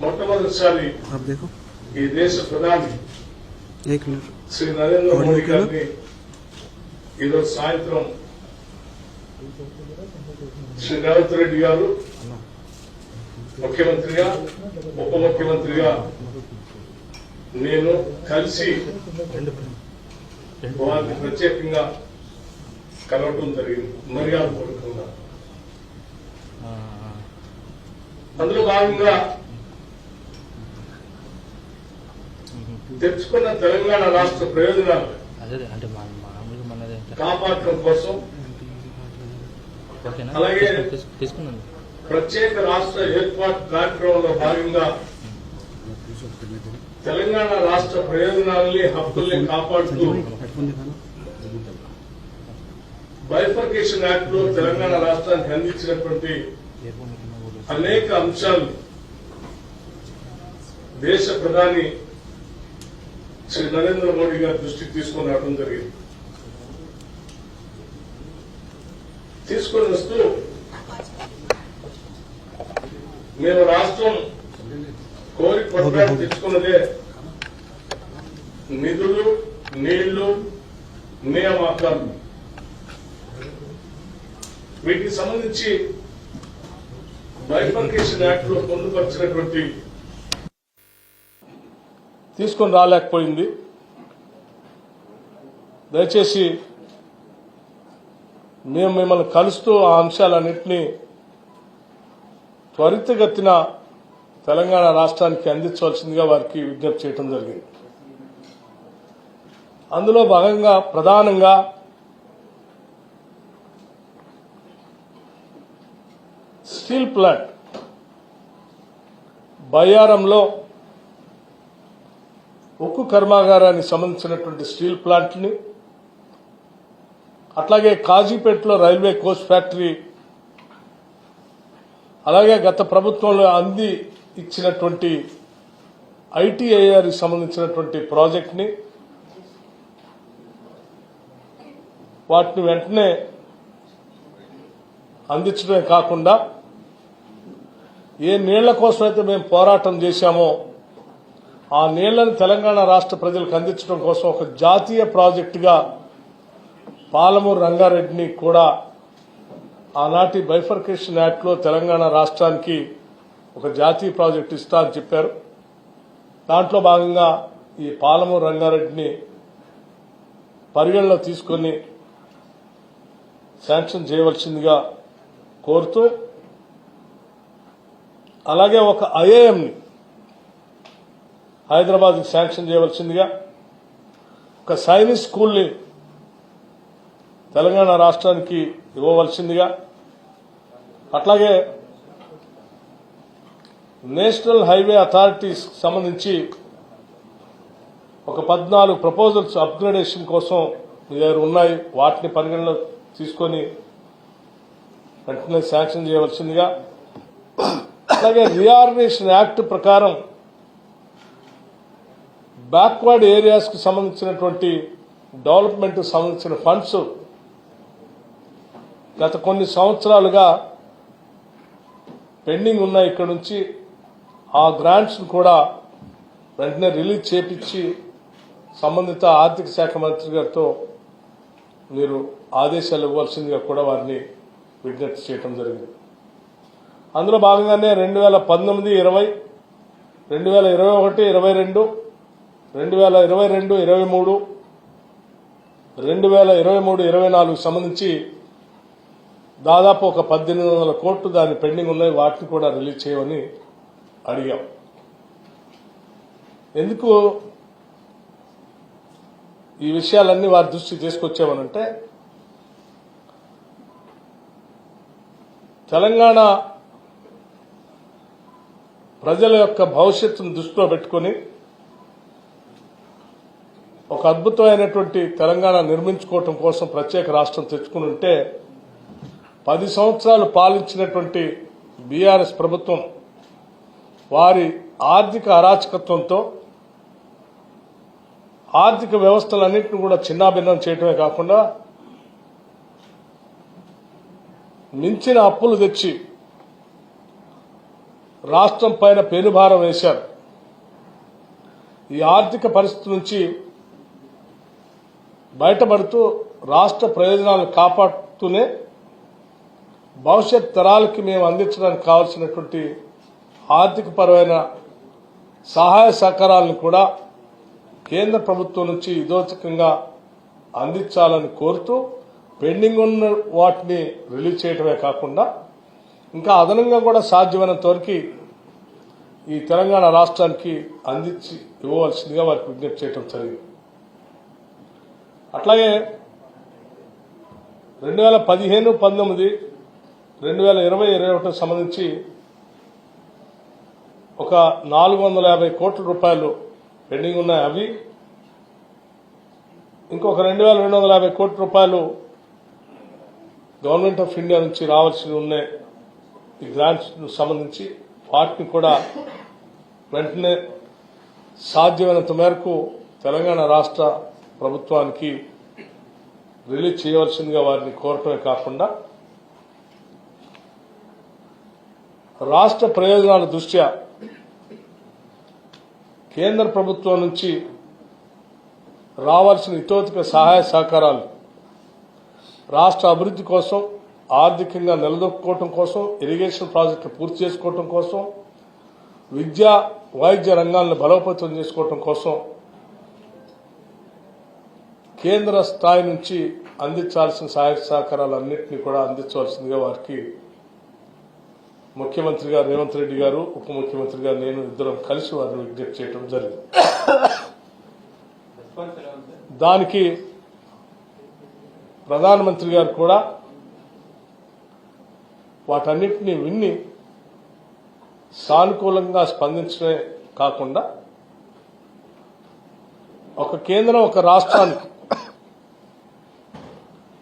మొట్టమొదటిసారి ఈ దేశ ప్రధాని శ్రీ నరేంద్ర మోడీ గారిని ఈరోజు సాయంత్రం శ్రీ రేవంత్ రెడ్డి గారు ముఖ్యమంత్రిగా ఉప ముఖ్యమంత్రిగా నేను కలిసి వారిని ప్రత్యేకంగా కలవటం జరిగింది మర్యాద కోరుకున్నాను అందులో భాగంగా తెచ్చుకున్న తెలంగాణ రాష్ట్ర ప్రయోజనాలు. కాపాడటం కోసం. అలాగే ప్రత్యేక రాష్ట్ర ఏర్పాటు కార్యక్రమంలో భాగంగా తెలంగాణ రాష్ట్ర ప్రయోజనాలని హక్కుల్ని కాపాడుతూ బైఫర్కేషన్ యాక్ట్లో తెలంగాణ రాష్ట్రానికి అందించినటువంటి అనేక అంశాలు దేశ ప్రధాని శ్రీ నరేంద్ర మోడీ గారి దృష్టికి తీసుకొని రావడం జరిగింది. తీసుకొని వస్తూ మేము రాష్ట్రం కోరి పట్టణాలు తెచ్చుకున్నదే నిధులు నీళ్ళు నియామకాలు వీటికి సంబంధించి బైఫర్కేషన్ యాక్ట్లో పొందుపరిచినటువంటి తీసుకొని రాలేకపోయింది. దయచేసి మేము మిమ్మల్ని కలుస్తూ ఆ అంశాలన్నింటినీ త్వరితగతిన తెలంగాణ రాష్ట్రానికి అందించవలసిందిగా వారికి విజ్ఞప్తి చేయడం జరిగింది. అందులో భాగంగా ప్రధానంగా స్టీల్ ప్లాంట్ బయ్యారంలో ఉక్కు కర్మాగారానికి సంబంధించినటువంటి స్టీల్ ప్లాంట్ని అట్లాగే కాజీపేటలో రైల్వే కోచ్ ఫ్యాక్టరీ అలాగే గత ప్రభుత్వంలో అంది ఇచ్చినటువంటి ఐటీఐఆర్కి సంబంధించినటువంటి ప్రాజెక్ట్ని వాటిని వెంటనే అందించడమే కాకుండా ఏ నీళ్ళ కోసం అయితే మేము పోరాటం చేశామో ఆ నీళ్ళను తెలంగాణ రాష్ట్ర ప్రజలకు అందించడం కోసం ఒక జాతీయ ప్రాజెక్టుగా పాలమూరు రంగారెడ్డిని కూడా ఆనాటి బైఫర్కేషన్ యాక్ట్లో తెలంగాణ రాష్ట్రానికి ఒక జాతీయ ప్రాజెక్టు ఇస్తా అని చెప్పారు. దాంట్లో భాగంగా ఈ పాలమూరు రంగారెడ్డిని పరిగణలో తీసుకొని శాంక్షన్ చేయవలసిందిగా కోరుతూ అలాగే ఒక ఐఏఎంని హైదరాబాద్కి శాంక్షన్ చేయవలసిందిగా ఒక సైనిక్ స్కూల్ని తెలంగాణ రాష్ట్రానికి ఇవ్వవలసిందిగా అట్లాగే నేషనల్ హైవే అథారిటీస్ సంబంధించి ఒక పద్నాలుగు ప్రపోజల్స్ అప్గ్రేడేషన్ కోసం మీ దగ్గర ఉన్నాయి. వాటిని పరిగణలో తీసుకొని వెంటనే శాంక్షన్ చేయవలసిందిగా అలాగే రియార్గనేషన్ యాక్ట్ ప్రకారం బ్యాక్వర్డ్ ఏరియాస్కు సంబంధించినటువంటి డెవలప్మెంట్ సంబంధించిన ఫండ్స్ గత కొన్ని సంవత్సరాలుగా పెండింగ్ ఉన్నాయి ఇక్కడ నుంచి. ఆ గ్రాంట్స్ను కూడా వెంటనే రిలీజ్ చేపించి సంబంధిత ఆర్థిక శాఖ మంత్రి గారితో మీరు ఆదేశాలు ఇవ్వాల్సిందిగా కూడా వారిని విజ్ఞప్తి చేయడం జరిగింది. అందులో భాగంగానే రెండు వేల పంతొమ్మిది ఇరవై రెండు వేల ఇరవై ఒకటి ఇరవై రెండు రెండు వేల ఇరవై రెండు ఇరవై మూడు రెండు వేల ఇరవై మూడు ఇరవై నాలుగు సంబంధించి దాదాపు ఒక పద్దెనిమిది వందల కోట్లు దాని పెండింగ్ ఉన్నాయి వాటిని కూడా రిలీజ్ చేయమని అడిగాం. ఎందుకు ఈ విషయాలన్నీ వారి దృష్టికి తీసుకొచ్చామనంటే తెలంగాణ ప్రజల యొక్క భవిష్యత్తును దృష్టిలో పెట్టుకొని ఒక అద్భుతమైనటువంటి తెలంగాణ నిర్మించుకోవటం కోసం ప్రత్యేక రాష్ట్రం తెచ్చుకుని ఉంటే పది సంవత్సరాలు పాలించినటువంటి బీఆర్ఎస్ ప్రభుత్వం వారి ఆర్థిక అరాచకత్వంతో ఆర్థిక వ్యవస్థలన్నింటినీ కూడా చిన్నాభిన్నం చేయటమే కాకుండా మించిన అప్పులు తెచ్చి రాష్ట్రం పైన పెనుభారం వేశారు. ఈ ఆర్థిక పరిస్థితి నుంచి బయటపడుతూ రాష్ట్ర ప్రయోజనాలను కాపాడుతూనే భవిష్యత్ తరాలకి మేము అందించడానికి కావాల్సినటువంటి ఆర్థికపరమైన సహాయ సహకారాలను కూడా కేంద్ర ప్రభుత్వం నుంచి ఇదోచకంగా అందించాలని కోరుతూ పెండింగ్ ఉన్న వాటిని రిలీజ్ చేయడమే కాకుండా ఇంకా అదనంగా కూడా సాధ్యమైనంత వరకు ఈ తెలంగాణ రాష్ట్రానికి అందించి ఇవ్వవలసిందిగా వారికి విజ్ఞప్తి చేయడం జరిగింది. అట్లాగే రెండు వేల పదిహేను పంతొమ్మిది రెండు వేల ఇరవై ఇరవై ఒకటికి సంబంధించి ఒక నాలుగు వందల యాభై కోట్ల రూపాయలు పెండింగ్ ఉన్నాయి. అవి ఇంకొక రెండు వేల రెండు వందల యాభై కోట్ల రూపాయలు గవర్నమెంట్ ఆఫ్ ఇండియా నుంచి రావాల్సి ఉన్నాయి. ఈ గ్రాంట్స్ సంబంధించి వాటిని కూడా వెంటనే సాధ్యమైనంత మేరకు తెలంగాణ రాష్ట్ర ప్రభుత్వానికి రిలీజ్ చేయవలసిందిగా వారిని కోరటమే కాకుండా రాష్ట్ర ప్రయోజనాల దృష్ట్యా కేంద్ర ప్రభుత్వం నుంచి రావాల్సిన ఇతోతిక సహాయ సహకారాలు రాష్ట్ర అభివృద్ధి కోసం ఆర్థికంగా నిలదొక్కుకోవటం కోసం ఇరిగేషన్ ప్రాజెక్టులు పూర్తి చేసుకోవటం కోసం విద్యా వైద్య రంగాలను బలోపేతం చేసుకోవటం కోసం కేంద్ర స్థాయి నుంచి అందించాల్సిన సహాయ సహకారాలన్నింటినీ కూడా అందించవలసిందిగా వారికి ముఖ్యమంత్రిగా రేవంత్ రెడ్డి గారు ఉప ముఖ్యమంత్రిగా నేను ఇద్దరం కలిసి వారిని విజ్ఞప్తి చేయడం జరిగింది. దానికి ప్రధానమంత్రి గారు కూడా వాటన్నిటిని విన్ని సానుకూలంగా స్పందించడమే కాకుండా ఒక కేంద్రం ఒక రాష్ట్రానికి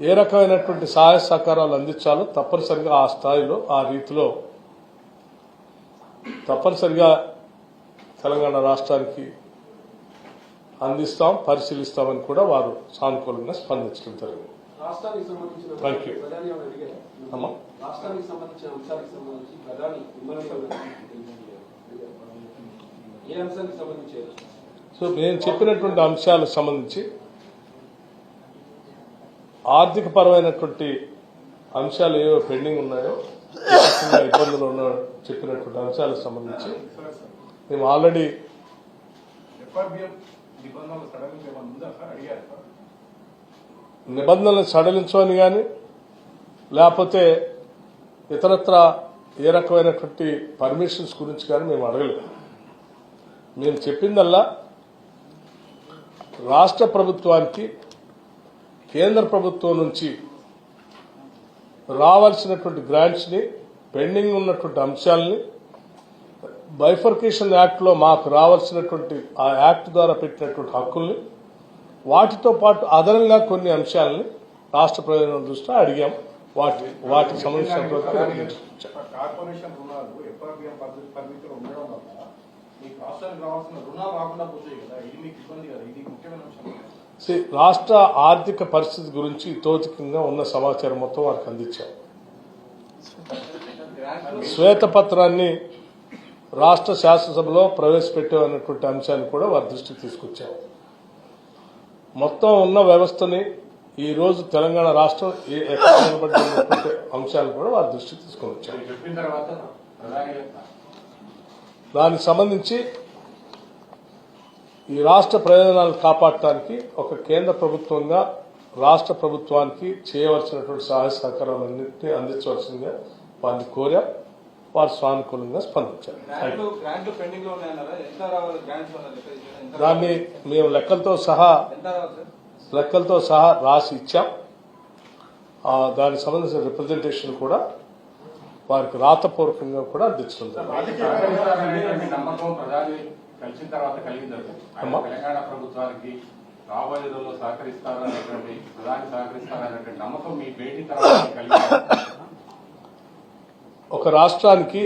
ఏ రకమైనటువంటి సహాయ సహకారాలు అందించాలో తప్పనిసరిగా ఆ స్థాయిలో ఆ రీతిలో తప్పనిసరిగా తెలంగాణ రాష్ట్రానికి అందిస్తాం పరిశీలిస్తామని కూడా వారు సానుకూలంగా స్పందించడం జరిగింది? అమ్మా? అంశానికి సంబంధించారు సో నేను చెప్పినటువంటి అంశాలకు సంబంధించి ఆర్థిక పరమైనటువంటి అంశాలు ఏవో పెండింగ్ ఉన్నాయో ఇబ్బందులు ఉన్న చెప్పినటువంటి అంశాలకు సంబంధించి మేము ఆల్రెడీ నిబంధనలు సడలించమని కానీ లేకపోతే ఇతరత్ర ఏ రకమైనటువంటి పర్మిషన్స్ గురించి కానీ మేము అడగలేదు. మేము చెప్పిందల్లా రాష్ట్ర ప్రభుత్వానికి కేంద్ర ప్రభుత్వం నుంచి రావాల్సినటువంటి గ్రాంట్స్ని పెండింగ్ ఉన్నటువంటి అంశాలని బైఫర్కేషన్ యాక్ట్లో మాకు రావాల్సినటువంటి ఆ యాక్ట్ ద్వారా పెట్టినటువంటి హక్కుల్ని వాటితో పాటు అదనంగా కొన్ని అంశాలని రాష్ట్ర ప్రయోజనం దృష్ట్యా అడిగాం. వాటి వాటికి సంబంధించినటువంటి రాష్ట్రానికి రావాల్సిన రుణాలు రాకుండా పోతాయి కదా. ఇది మీకు ఇబ్బంది కదా. ఇది ముఖ్యమైన అంశం రాష్ట్ర ఆర్థిక పరిస్థితి గురించి తోతికంగా ఉన్న సమాచారం మొత్తం వారికి అందించాం. శ్వేతపత్రాన్ని రాష్ట్ర శాసనసభలో ప్రవేశపెట్టామన్నటువంటి అంశాన్ని కూడా వారి దృష్టికి తీసుకొచ్చాం. మొత్తం ఉన్న వ్యవస్థని ఈ రోజు తెలంగాణ రాష్ట్రం అంశాలను కూడా వారి దృష్టికి తీసుకొని వచ్చాం దానికి సంబంధించి ఈ రాష్ట్ర ప్రయోజనాలను కాపాడటానికి ఒక కేంద్ర ప్రభుత్వంగా రాష్ట్ర ప్రభుత్వానికి చేయవలసినటువంటి సహాయ సహకారాలన్నింటినీ అందించవలసిందిగా వారిని కోరా. వారు సానుకూలంగా స్పందించారు. దాన్ని? మేము లెక్కలతో సహా లెక్కలతో సహా రాసి ఇచ్చాం. ఆ, దానికి సంబంధించిన రిప్రజెంటేషన్ కూడా వారికి రాతపూర్వకంగా కూడా అందించడం కలిసిన తర్వాత కలిగింది. తెలంగాణ ప్రభుత్వానికి రాబోయే రోజుల్లో సహకరిస్తారనేటువంటి ప్రధాని సహకరిస్తారనేటువంటి నమ్మకం మీ భేటీ తర్వాత కలిగింది ఒక రాష్ట్రానికి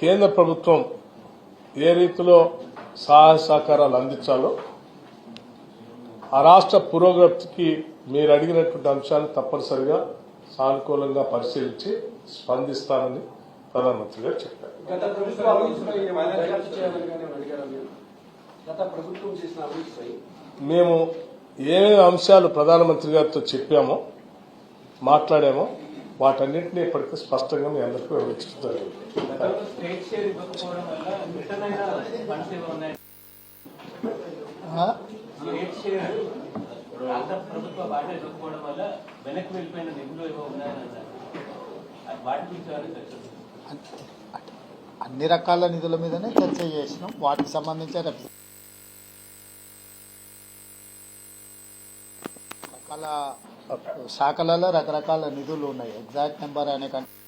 కేంద్ర ప్రభుత్వం ఏ రీతిలో సహాయ సహకారాలు అందించాలో ఆ రాష్ట్ర పురోగతికి మీరు అడిగినటువంటి అంశాలు తప్పనిసరిగా సానుకూలంగా పరిశీలించి స్పందిస్తానని ప్రధానమంత్రి గారు చెప్పారు. మేము ఏమేమి అంశాలు ప్రధానమంత్రి గారితో చెప్పామో మాట్లాడామో వాటన్నింటినీ ఇప్పటికీ స్పష్టంగా మీ అందరికీ షేర్ రాష్ట్ర ప్రభుత్వ అన్ని రకాల నిధుల మీదనే చర్చ చేసినాం. వాటికి సంబంధించి రేపు రకాల శాఖలలో రకరకాల నిధులు ఉన్నాయి. ఎగ్జాక్ట్ నెంబర్ అనే కంటే